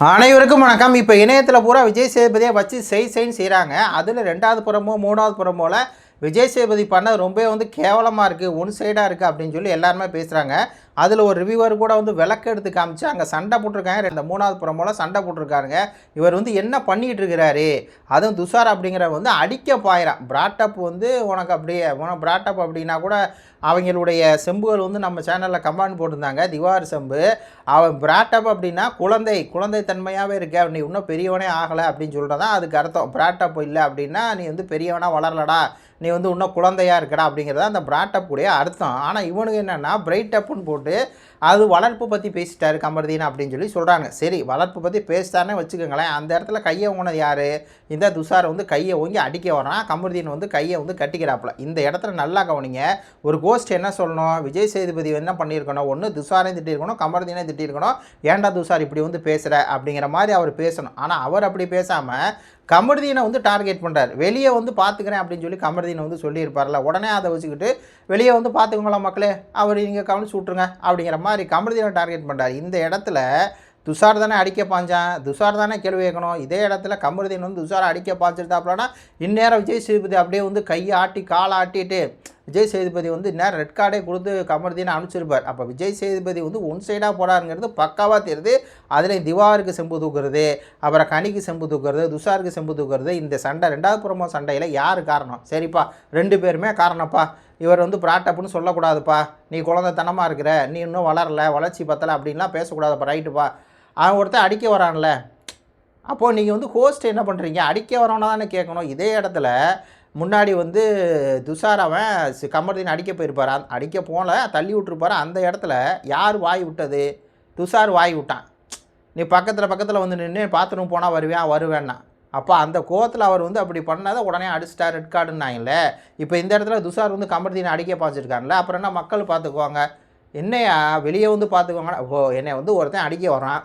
அனைவருக்கும் வணக்கம். இப்போ இணையத்தில் பூரா விஜய் சேதுபதியை வச்சு செய் செய்ன்னு செய்கிறாங்க அதில் ரெண்டாவது புறமோ மூணாவது புறமோல விஜய் சேதுபதி பண்ண ரொம்ப வந்து கேவலமாக இருக்குது ஒன் சைடாக இருக்குது அப்படின்னு சொல்லி எல்லாருமே பேசுகிறாங்க அதில் ஒரு ரிவ்யூவர் கூட வந்து விளக்கு எடுத்து காமிச்சு அங்கே சண்டை போட்டிருக்காங்க. ரெண்டு மூணாவது புறமோல சண்டை போட்டிருக்காருங்க. இவர் வந்து என்ன பண்ணிகிட்டு இருக்கிறாரு? அதுவும் துஷார் அப்படிங்கிற வந்து அடிக்க பாயிறான் பிராட்டப் வந்து உனக்கு அப்படியே உனக்கு பிராட்டப் அப்படின்னா கூட அவங்களுடைய செம்புகள் வந்து நம்ம சேனலில் கமெண்ட் போட்டிருந்தாங்க. திவார் செம்பு. அவன் பிராட்டப் அப்படின்னா குழந்தை குழந்தை தன்மையாகவே இருக்க. நீ இன்னும் பெரியவனே ஆகலை அப்படின்னு சொல்கிறதா அதுக்கு அர்த்தம். பிராட்டப் இல்லை அப்படின்னா நீ வந்து பெரியவனாக வளரலடா. நீ வந்து இன்னும் குழந்தையாக இருக்கடா அப்படிங்கிறது அந்த பிராட்டப் உடைய அர்த்தம். ஆனால் இவனுக்கு என்னென்னா பிரைட் அப்புன்னு போட்டு அது வளர்ப்பு பற்றி பேசிட்டாரு கமர்தீன் அப்படின்னு சொல்லி சொல்கிறாங்க சரி வளர்ப்பு பற்றி பேசிட்டாருன்னு வச்சுக்கோங்களேன் அந்த இடத்துல கையை ஓங்கினது யார்? இந்த துஷார் வந்து கையை ஓங்கி அடிக்க வரான். கமர்தீன் வந்து கையை வந்து கட்டிக்கிறாப்புல. இந்த இடத்துல நல்லா கவனிங்க ஒரு கோஸ்ட் என்ன சொல்லணும்? விஜய் சேதுபதி என்ன பண்ணியிருக்கணும்? ஒன்று துஷாரையும் திட்டிருக்கணும் கமர்தீனையும் திட்டிருக்கணும் ஏன்டா துஷார் இப்படி வந்து பேசுகிற அப்படிங்கிற மாதிரி அவர் பேசணும். ஆனால் அவர் அப்படி பேசாமல் கமர்தீனை வந்து டார்கெட் பண்ணுறாரு வெளியே வந்து பார்த்துக்கிறேன் அப்படின்னு சொல்லி கமர்தீனை வந்து சொல்லியிருப்பார்ல. உடனே அதை வச்சுக்கிட்டு வெளியே வந்து பார்த்துக்கோங்களா மக்களே அவர் நீங்கள் கவனிச்சு விட்ருங்க அப்படிங்கிற மாதிரி கமர்தீனை டார்கெட் பண்ணுறாரு இந்த இடத்துல துஷார் தானே அடிக்க பாஞ்சான் துஷார் தானே கேள்வி கேட்கணும். இதே இடத்துல கமருதீன் வந்து துஷாரை அடிக்க பாஞ்சிருந்தாப்புலனா இந்நேரம் விஜய் சேதுபதி அப்படியே வந்து கையை ஆட்டி காலை ஆட்டிட்டு விஜய் சேதுபதி வந்து இந்நேரம் ரெட் கார்டே கொடுத்து கமருதீனை அனுப்பிச்சிருப்பார். அப்போ விஜய் சேதுபதி வந்து ஒன் சைடாக போடாருங்கிறது பக்காவாக தெரியுது. அதில் திவாருக்கு செம்பு தூக்குறது அப்புறம் கனிக்கு செம்பு தூக்குறது துஷாருக்கு செம்பு தூக்குறது இந்த சண்டை ரெண்டாவது புறமோ சண்டையில் யார் காரணம்? சரிப்பா ரெண்டு பேருமே காரணப்பா. இவர் வந்து பிராட்டப்புன்னு சொல்லக்கூடாதுப்பா. நீ குழந்தைத்தனமாக இருக்கிற நீ இன்னும் வளரல வளர்ச்சி பத்தலை அப்படின்லாம் பேசக்கூடாதுப்பா ரைட்டுப்பா அவன் ஒருத்தன் அடிக்க வரான்ல. அப்போது நீங்கள் வந்து ஹோஸ்ட் என்ன பண்ணுறீங்க அடிக்க வரவனா தானே கேட்கணும் இதே இடத்துல முன்னாடி வந்து துஷார் அவன் சி- அடிக்க போயிருப்பார். அடிக்க போகல தள்ளி விட்டுருப்பார். அந்த இடத்துல யார் வாய் விட்டது? துஷார் வாய் விட்டான். நீ பக்கத்தில் பக்கத்தில் வந்து நின்று பாத்ரூம் போனால் வருவேன் வருவேன்னா. அப்போ அந்த கோவத்தில் அவர் வந்து அப்படி பண்ணாத உடனே அடிச்சிட்டார் ரெட் கார்டுன்னாங்களே இப்போ இந்த இடத்துல துஷார் வந்து கமருதீனை அடிக்க பாய்ச்சிருக்கான்ல அப்புறம் என்ன மக்கள் பார்த்துக்குவாங்க? என்னையா? வெளியே வந்து பார்த்துக்குவாங்க ஓ என்னை வந்து ஒருத்தன் அடிக்க வரான்.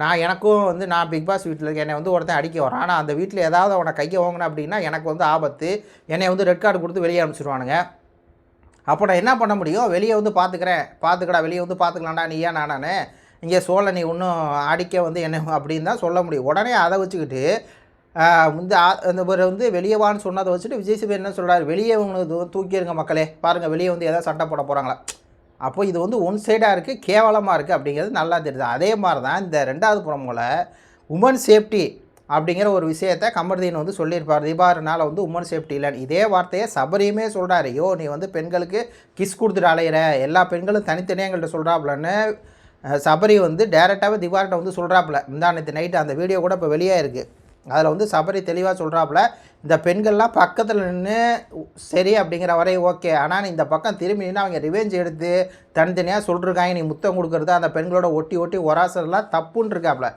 நான் எனக்கும் வந்து நான் பிக் பாஸ் வீட்டில் இருக்கேன். என்னை வந்து ஒருத்தன் அடிக்க வரான். ஆனால் அந்த வீட்டில் ஏதாவது அவனை கையை வாங்கினேன் அப்படின்னா எனக்கு வந்து ஆபத்து. என்னை வந்து ரெட் கார்டு கொடுத்து வெளியே அனுப்பிச்சிடுவானுங்க அப்போ நான் என்ன பண்ண முடியும்? வெளியே வந்து பார்த்துக்கிறேன். பார்த்துக்கடா வெளியே வந்து பார்த்துக்கலாம்டா. நீ ஏன் நானே இங்கே சோழ நீ இன்னும் அடிக்க வந்து என்ன அப்படின்னு தான் சொல்ல முடியும். உடனே அதை வச்சுக்கிட்டு வந்து ஆ- அந்த ஒரு வந்து வெளியே வான்னு சொன்னதை வச்சுட்டு விஜய் சிவன் என்ன சொல்கிறாரு வெளியே உங்களுக்கு தூக்கிடுங்க மக்களே. பாருங்கள் வெளியே வந்து எதாவது சண்டை போட போகிறாங்களா அப்போ இது வந்து ஒன் சைடாக இருக்குது கேவலமாக இருக்குது அப்படிங்கிறது நல்லா தெரியுது. அதே மாதிரி தான் இந்த ரெண்டாவது புறமோல உமன் சேஃப்டி அப்படிங்கிற ஒரு விஷயத்தை கமர்தீன் வந்து சொல்லியிருப்பார். தீபாவளினால் வந்து உமன் சேஃப்டி இல்லைன்னு. இதே வார்த்தையை சபரியுமே சொல்கிறார் ஐயோ நீ வந்து பெண்களுக்கு கிஸ் கொடுத்துட்டு அலையிற. எல்லா பெண்களும் தனித்தனியாக எங்கள்கிட்ட சொல்கிறாப்புலன்னு சபரி வந்து டேரெக்டாகவே திவார்கிட்ட வந்து சொல்கிறாப்புல முந்தா நேற்று நைட்டு அந்த வீடியோ கூட இப்போ வெளியே இருக்குது அதில் வந்து சபரி தெளிவாக சொல்கிறாப்புல இந்த பெண்கள்லாம் பக்கத்தில் நின்று சரி அப்படிங்கிற வரை ஓகே. ஆனால் நீ இந்த பக்கம் திரும்பி நின்று அவங்க ரிவெஞ்ச் எடுத்து தனித்தனியாக சொல்லிருக்காங்க. நீ முத்தம் கொடுக்குறது அந்த பெண்களோட ஒட்டி ஒட்டி ஒராசரெலாம் தப்புன்னு இருக்காப்புல.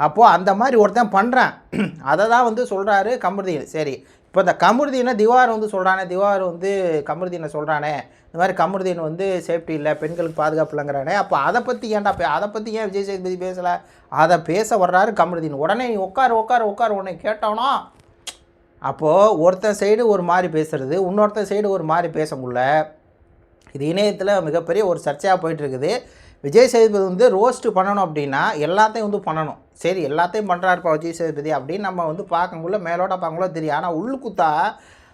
அப்போது அந்த மாதிரி ஒருத்தன் பண்ணுறான் அதை தான் வந்து சொல்கிறாரு கமருதீன் சரி இப்போ இந்த கமருதீனை திவார் வந்து சொல்கிறானே திவார் வந்து கமருதீனை சொல்கிறானே இந்த மாதிரி கமருதீன் வந்து சேஃப்டி இல்லை பெண்களுக்கு பாதுகாப்பு இல்லைங்கிறானே. அப்போ அதை பற்றி ஏன்டா போய் அதை பற்றி ஏன் விஜய் சேதுபதி பேசலை? அதை பேச வர்றாரு கமருதீன் உடனே நீ உட்கார் உட்கார் உட்காரு உன்னை கேட்டோன்னா அப்போது ஒருத்தன் சைடு ஒரு மாதிரி பேசுறது இன்னொருத்தன் சைடு ஒரு மாதிரி பேச முடியல. இது இணையத்தில் மிகப்பெரிய ஒரு சர்ச்சையாக போயிட்டுருக்குது விஜய் சேதுபதி வந்து ரோஸ்ட்டு பண்ணணும் அப்படின்னா எல்லாத்தையும் வந்து பண்ணணும். சரி எல்லாத்தையும் பண்ணுறாருப்பா விஜய் சேதுபதி அப்படின்னு நம்ம வந்து பார்க்கக்குள்ள மேலோட பார்க்கக்குள்ள தெரியும். ஆனால் உள்ளுக்குத்தா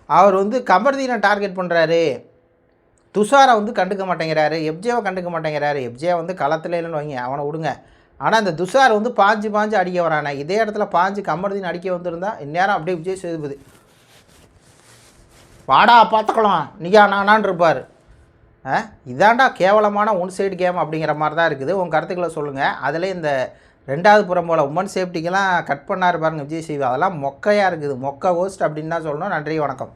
அவர் வந்து கமர்தீனை டார்கெட் பண்ணுறாரு துஷாரை வந்து கண்டுக்க மாட்டேங்கிறாரு. எப்ஜேவை கண்டுக்க மாட்டேங்கிறாரு. எப்ஜே வந்து களத்தில் இல்லைன்னு வைங்க அவனை விடுங்க. ஆனால் இந்த துஷார் வந்து பாஞ்சு பாஞ்சு அடிக்க வரானே. இதே இடத்துல பாஞ்சு கமர்தீன் அடிக்க வந்திருந்தா இந்நேரம் அப்படியே விஜய் சேதுபதி. வாடா பார்த்துக்கலாம். நீயா நானான் இருப்பார். இதாண்டா கேவலமான ஒன் சைடு கேம் அப்படிங்கிற மாதிரி தான் இருக்குது. உங்கள் கருத்துக்களை சொல்லுங்கள் அதில் இந்த ரெண்டாவது புறம் போல் உமன் சேஃப்டிக்கெல்லாம் கட் பண்ணாரு பாருங்க விஜய் சிவா அதெல்லாம் மொக்கையாக இருக்குது. மொக்க ஹோஸ்ட் அப்படின்னு தான் சொல்லணும். நன்றி வணக்கம்.